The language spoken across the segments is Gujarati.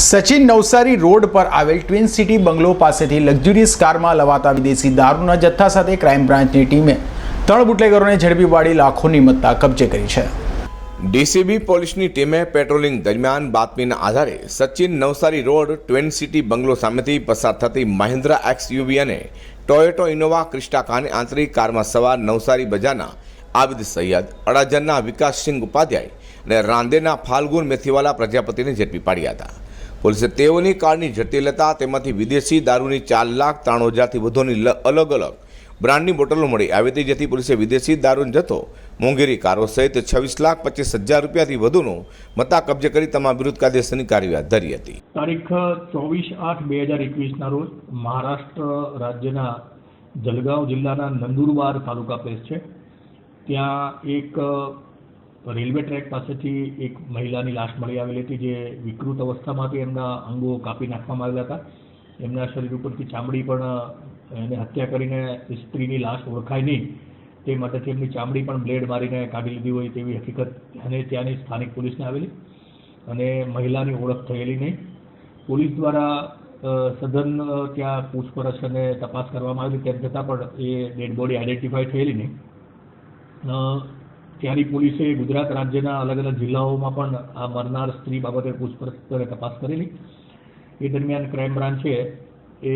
સચિન નવસારી રોડ પર આવેલ ટ્વિન સિટી બંગલો પાસેથી લક્ઝુરિયસ કારમાં લવાતા વિદેશી દારૂના જથ્થા સાથે ક્રાઇમ બ્રાન્ચની ટીમે ત્રણ બુટલેગરોને ઝડપી પાડી લાખોની મત્તા કબજે કરી છે. ડીસીબી પોલીસની ટીમે પેટ્રોલિંગ દરમિયાન બાતમીના આધારે Sachin Navsari road twin city bungalow સામેથી પસાર થતી મહિન્દ્રા એક્સ યુવી અને ટોયોટો ઇનોવા ક્રિસ્ટા કારની આંતરિક કારમાં સવાર નવસારી બજારના આબિદ સૈયદ અડાજણના વિકાસસિંહ ઉપાધ્યાય અને રાંદેના ફાલ્ગુન મેથીવાલા પ્રજાપતિને ઝડપી પાડ્યા હતા. પોલીસે તેઓની કારની જટિલતા તેમાંથી વિદેશી દારૂની ચાર લાખ ત્રાણું હજારથી વધુની અલગ અલગ બ્રાન્ડની બોટલો મળી આવી હતી, જેથી પોલીસે વિદેશી દારૂનો જથ્થો, મોંઘેરી કારો સહિત છવ્વીસ લાખ પચીસ હજાર રૂપિયાથી વધુનો મત્તા કબજે કરી તમામ વિરુદ્ધ કાયદેસરની કાર્યવાહી ધરી હતી. તારીખ ચોવીસ આઠ બે હજાર એકવીસના રોજ મહારાષ્ટ્ર રાજ્યના જલગાંવ જિલ્લાના નંદુરબાર તાલુકા પ્લેસ છે. ત્યાં એક અ, રેલવે ટ્રેક પાસેથી એક મહિલાની લાશ મળી આવેલી હતી જે વિકૃત અવસ્થામાં હતી એમના અંગો કાપી નાખવામાં આવેલા હતા. એમના શરીર ઉપરથી ચામડી પણ એને હત્યા કરીને સ્ત્રીની લાશ ઓળખાય નહીં. તે માટેથી એમની ચામડી પણ બ્લેડ મારીને કાઢી લીધી હોય તેવી હકીકત અને ત્યાંની સ્થાનિક પોલીસને આવેલી. અને મહિલાની ઓળખ થયેલી નહીં. પોલીસ દ્વારા સઘન ત્યાં પૂછપરછ અને તપાસ કરવામાં આવી તેમ છતાં પણ એ ડેડ બોડી આઈડેન્ટિફાઈ થયેલી નહીં. ત્યાંની પોલીસે ગુજરાત રાજ્યના અલગ અલગ જિલ્લાઓમાં પણ આ મરનાર સ્ત્રી બાબતે પૂછપરછ અને તપાસ કરેલી. એ દરમિયાન ક્રાઇમ બ્રાન્ચે એ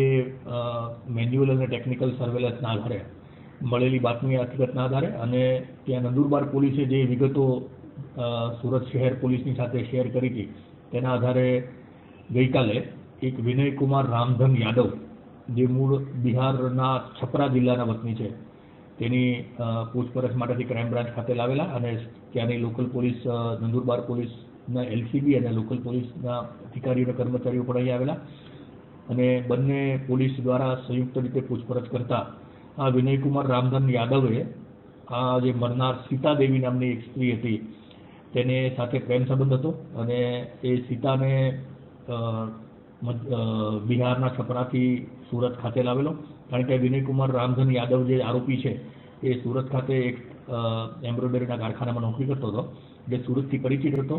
મેન્યુઅલ અને ટેકનિકલ સર્વેલન્સના આધારે મળેલી બાતમી હકીકતના આધારે અને ત્યાં નંદુરબાર પોલીસે જે વિગતો સુરત શહેર પોલીસની સાથે શેર કરી હતી, તેના આધારે ગઈકાલે એક વિનયકુમાર રામધન યાદવ, જે મૂળ બિહારના છપરા જિલ્લાના વતની છે તેની પૂછપરછ માટેથી ક્રાઇમ બ્રાન્ચ ખાતે લાવેલા અને ત્યાંની લોકલ પોલીસ નંદુરબાર પોલીસના એલસીબી અને લોકલ પોલીસના અધિકારીઓ અને કર્મચારીઓ પણ અહીં આવેલા. અને બંને પોલીસ દ્વારા સંયુક્ત રીતે પૂછપરછ કરતા આ વિનયકુમાર રામધન યાદવે આ જે મરનાર સીતાદેવી નામની એક સ્ત્રી હતી, તેને સાથે પ્રેમ સંબંધ હતો અને એ સીતાને બિહારના છપરાથી સુરત ખાતે લાવેલો. કારણ કે વિનયકુમાર રામધન યાદવ જે આરોપી છે, એ સુરત ખાતે એક એમ્બ્રોઇડરીના કારખાનામાં નોકરી કરતો હતો. જે સુરતથી પરિચિત હતો.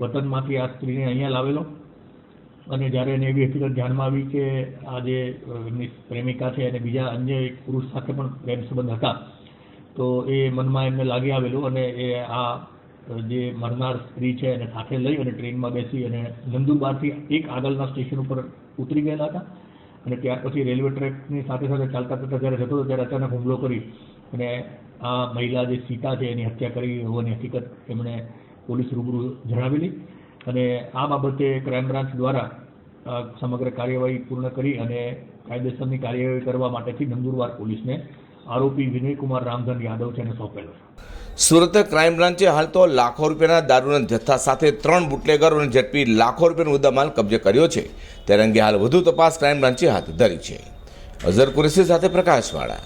વતનમાંથી આ સ્ત્રીને અહીંયા લાવેલો. અને જ્યારે એને એવી હકીકત ધ્યાનમાં આવી કે આ જે એમની પ્રેમિકા છે અને બીજા અન્ય એક પુરુષ સાથે પણ પ્રેમ સંબંધ હતા, તો એ મનમાં એમને લાગી આવેલું અને એ આ જે મરનાર સ્ત્રી છે એને સાથે લઈ અને ટ્રેનમાં બેસી અને નંદુરબારથી એક આગળના સ્ટેશન ઉપર ઉતરી ગયેલા હતા. અને ત્યાર પછી રેલવે ટ્રેકની સાથે સાથે ચાલતા ચાલતા જ્યારે જતો હતો ત્યારે અચાનક હુમલો કરી અને આ મહિલા જે સીતા છે એની હત્યા કરી હોવાની હકીકત એમણે પોલીસ રૂબરૂ જણાવેલી. અને આ બાબતે ક્રાઇમ બ્રાન્ચ દ્વારા સમગ્ર કાર્યવાહી પૂર્ણ કરી અને કાયદેસરની કાર્યવાહી કરવા માટેથી નંદુરબાર પોલીસને આરોપી વિનયકુમાર રામધન યાદવ છે એને સોંપેલો સુરત ક્રાઇમ બ્રાન્ચે હાલ તો લાખો રૂપિયાના દારૂના જથ્થા સાથે ત્રણ બુટલેગરોને ઝડપી લાખો રૂપિયાનો મુદ્દામાલ કબજે કર્યો છે. ત્યારે અંગે હાલ વધુ તપાસ ક્રાઇમ બ્રાન્ચે હાથ ધરી છે. અઝર કુરેશી સાથે પ્રકાશવાળા.